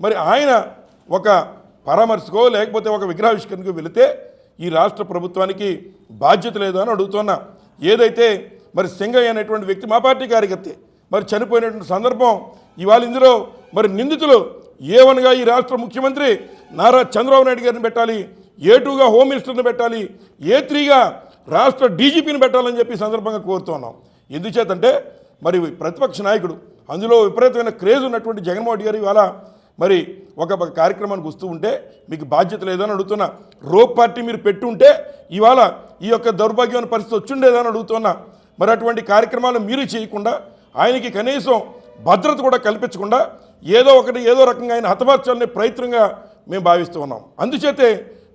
మరి ఆయన ఒక పరామర్శకో లేకపోతే ఒక విగ్రహావిష్కరణకు వెళితే ఈ రాష్ట్ర ప్రభుత్వానికి బాధ్యత లేదు అని అడుగుతున్నా. ఏదైతే మరి సింగయ్య అనేటువంటి వ్యక్తి మా పార్టీ కార్యకర్తే మరి చనిపోయినటువంటి సందర్భం ఇవాళ ఇందులో మరి నిందితులు ఏవనగా ఈ రాష్ట్ర ముఖ్యమంత్రి నారా చంద్రబాబు నాయుడు గారిని పెట్టాలి ఏ టూగా హోమ్ మినిస్టర్ని పెట్టాలి ఏ త్రీగా రాష్ట్ర డీజీపీని పెట్టాలని చెప్పి సందర్భంగా కోరుతున్నాం ఎందుచేతంటే మరి ప్రతిపక్ష నాయకుడు అందులో విపరీతమైన క్రేజ్ ఉన్నటువంటి జగన్మోహన్ గారు ఇవాళ మరి ఒక కార్యక్రమానికి వస్తూ ఉంటే మీకు బాధ్యత లేదని అడుగుతున్నా. రోప్ పార్టీ మీరు పెట్టుంటే ఇవాళ ఈ యొక్క దౌర్భాగ్యమైన పరిస్థితి వచ్చిండేదని అడుగుతున్నా. మరి అటువంటి కార్యక్రమాలు మీరు చేయకుండా ఆయనకి కనీసం భద్రత కూడా కల్పించకుండా ఏదో ఒకటి ఏదో రకంగా ఆయన హతమార్చాలనే ప్రయత్నంగా మేము భావిస్తూ ఉన్నాం. అందుచేతే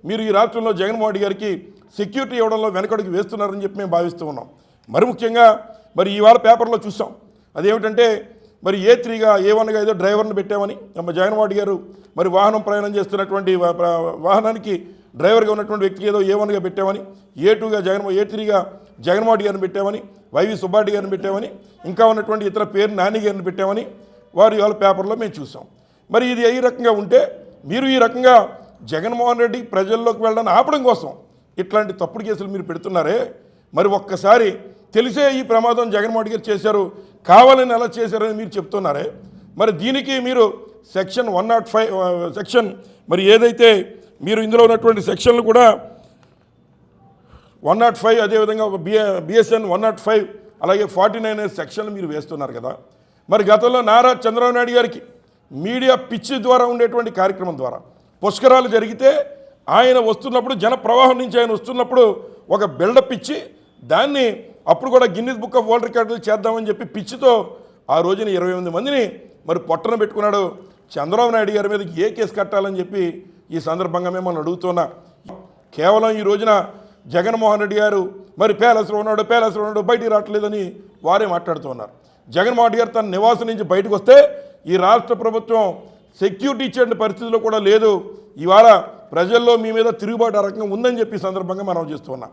మీరు ఈ రాష్ట్రంలో జగన్మోహన్ రెడ్డి గారికి సెక్యూరిటీ ఇవ్వడంలో వెనకడుగు వేస్తున్నారని చెప్పి మేము భావిస్తూ ఉన్నాం. మరి ముఖ్యంగా మరి ఇవాళ పేపర్లో చూసాం. అదేమిటంటే మరి ఏ త్రీగా ఏ వన్గా ఏదో డ్రైవర్ని పెట్టామని జగన్మోహన్ గారు మరి వాహనం ప్రయాణం చేస్తున్నటువంటి వాహనానికి డ్రైవర్గా ఉన్నటువంటి వ్యక్తికి ఏదో ఏ వన్గా పెట్టామని ఏ టూగా జగన్ ఏ త్రీగా జగన్మోహన్ గారిని పెట్టామని వైవి సుబ్బారెడ్డి గారిని పెట్టామని ఇంకా ఉన్నటువంటి ఇతర పేరు నాని గారిని పెట్టామని వారు ఇవాళ పేపర్లో మేము చూసాం. మరి ఇది ఏ రకంగా ఉంటే మీరు ఈ రకంగా జగన్మోహన్ రెడ్డి ప్రజల్లోకి వెళ్ళడానికి ఆపడం కోసం ఇట్లాంటి తప్పుడు కేసులు మీరు పెడుతున్నారే మరి ఒక్కసారి తెలిసే ఈ ప్రమాదం జగన్మోహన్ గారు చేశారు కావాలని ఎలా చేశారని మీరు చెప్తున్నారే. మరి దీనికి మీరు section one nought five section మరి ఏదైతే మీరు ఇందులో ఉన్నటువంటి సెక్షన్లు కూడా వన్ నాట్ ఫైవ్ అదేవిధంగా బిఏ బిఎస్ఎన్ వన్ నాట్ ఫైవ్ అలాగే ఫార్టీ నైన్ సెక్షన్లు మీరు వేస్తున్నారు కదా. మరి గతంలో నారా చంద్రబాబు నాయుడు గారికి మీడియా పిచ్చి ద్వారా ఉండేటువంటి కార్యక్రమం ద్వారా పుష్కరాలు జరిగితే ఆయన వస్తున్నప్పుడు జన ప్రవాహం నుంచి ఆయన వస్తున్నప్పుడు ఒక బిల్డప్ ఇచ్చి దాన్ని అప్పుడు కూడా గిన్నీస్ బుక్ ఆఫ్ వరల్డ్ రికార్డులు చేద్దామని చెప్పి పిచ్చితో ఆ రోజున ఇరవై ఎనిమిది మందిని మరి పొట్టన పెట్టుకున్నాడు. చంద్రబాబు నాయుడు గారి మీద ఏ కేసు కట్టాలని చెప్పి ఈ సందర్భంగా మిమ్మల్ని అడుగుతున్నా. కేవలం ఈ రోజున జగన్మోహన్ రెడ్డి గారు మరి ప్యాలెస్లో ఉన్నాడు ప్యాలెస్లో ఉన్నాడు బయటికి రావట్లేదని వారే మాట్లాడుతున్నారు జగన్మోహన్ రెడ్డి గారు తన నివాసం నుంచి బయటకు వస్తే ఈ రాష్ట్ర ప్రభుత్వం సెక్యూరిటీ ఇచ్చే పరిస్థితిలో కూడా లేదు. ఇవాళ ప్రజల్లో మీ మీద తిరుగుబాటు రకంగా ఉందని చెప్పి ఈ సందర్భంగా మనం చేస్తున్నాం